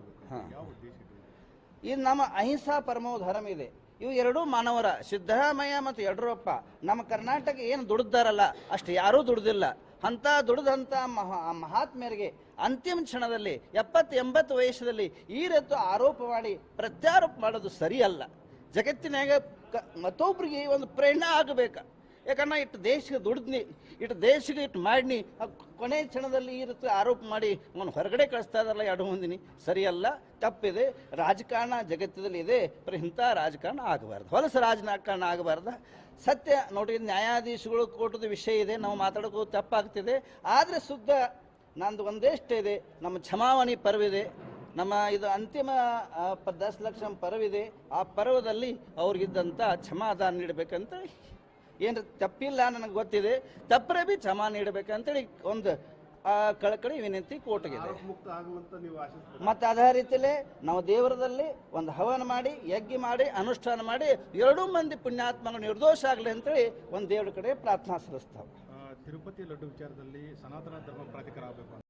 ಇದೆ? ನಮ್ಮ ಅಹಿಂಸಾ ಪರಮೋ ಧರ್ಮ ಇದೆ. ಇವು ಎರಡೂ ಮಾನವರ ಸಿದ್ದರಾಮಯ್ಯ ಮತ್ತು ಯಡಿಯೂರಪ್ಪ ನಮ್ಮ ಕರ್ನಾಟಕ ಏನು ದುಡ್ದಾರಲ್ಲ ಅಷ್ಟು ಯಾರೂ ದುಡ್ದಿಲ್ಲ. ಅಂಥ ದುಡಿದಂಥ ಮಹಾ ಮಹಾತ್ಮರಿಗೆ ಅಂತಿಮ ಕ್ಷಣದಲ್ಲಿ ಎಪ್ಪತ್ತು ಎಂಬತ್ತು ವಯಸ್ಸದಲ್ಲಿ ಈ ರೀತಿ ಆರೋಪ ಮಾಡಿ ಪ್ರತ್ಯಾರೋಪ ಮಾಡೋದು ಸರಿಯಲ್ಲ. ಜಗತ್ತಿನಾಗ ಕ ಮತ್ತೊಬ್ರಿಗೆ ಒಂದು ಪ್ರೇರಣೆ ಆಗಬೇಕು. ಯಾಕಂದ್ರೆ ಇಟ್ಟು ದೇಶಕ್ಕೆ ದುಡಿದ್ನಿ ಇಟ್ಟು ದೇಶಕ್ಕೆ ಇಟ್ಟು ಮಾಡಿನಿ ಕೊನೆ ಕ್ಷಣದಲ್ಲಿ ಈ ರೀತಿ ಆರೋಪ ಮಾಡಿ, ಅವನು ಹೊರಗಡೆ ಕಳಿಸ್ತಾ ಇದಾರಲ್ಲ ಎರಡು ಮಂದಿನಿ. ಸರಿಯಲ್ಲ, ತಪ್ಪಿದೆ. ರಾಜಕಾರಣ ಜಗತ್ತದಲ್ಲಿ ಇದೆ ਪਰ ಇಂಥ ರಾಜಕಾರಣ ಆಗಬಾರ್ದು. ಹೊಲಸು ರಾಜಕಾರಣ ಆಗಬಾರ್ದು. ಸತ್ಯ, ನೋಡಿ, ನ್ಯಾಯಾಧೀಶಗಳು ಕೋರ್ಟದ ವಿಷಯ ಇದೆ, ನಾವು ಮಾತಾಡೋಕ್ಕೂ ತಪ್ಪಾಗ್ತಿದೆ. ಆದರೆ ಶುದ್ಧ ನಂದು ಒಂದೇಷ್ಟು ಇದೆ. ನಮ್ಮ ಕ್ಷಮಾವಣಿ ಪರ್ವಿದೆ. ನಮ್ಮ ಇದು ಅಂತಿಮ ದಶಲಕ್ಷ ಪ- ದಸ್ ಲಕ್ಷ ಪರ್ವಿದೆ. ಆ ಪರ್ವದಲ್ಲಿ ಅವ್ರಿಗಿದ್ದಂಥ ಕ್ಷಮಾದಾನ ನೀಡಬೇಕಂತ ಏನು ತಪ್ಪಿಲ್ಲ ನನಗೆ ಗೊತ್ತಿದೆ. ತಪ್ಪರೆ ಬಿ ಕ್ಷಮಾ ನೀಡಬೇಕಂತೇಳಿ ಒಂದು ಆ, ಕಳಕಳಿ ವಿನಂತಿ ಕೋಟ್ಗಿದೆ ಮತ್ತೆ ಅದೇ ರೀತಿಯಲ್ಲಿ ನಾವು ದೇವರದಲ್ಲಿ ಒಂದು ಹವನ ಮಾಡಿ ಯಜ್ಞ ಮಾಡಿ ಅನುಷ್ಠಾನ ಮಾಡಿ ಎರಡೂ ಮಂದಿ ಪುಣ್ಯಾತ್ಮಗಳು ನಿರ್ದೋಷ ಆಗಲಿ ಅಂತೇಳಿ ಒಂದು ದೇವರ ಕಡೆ ಪ್ರಾರ್ಥನಾ ಸಲ್ಲಿಸ್ತಾವೆ. ತಿರುಪತಿ ಲಡ್ಡು ವಿಚಾರದಲ್ಲಿ ಸನಾತನ ಧರ್ಮ ಪ್ರಾಧಿಕಾರ ಆಗಬೇಕು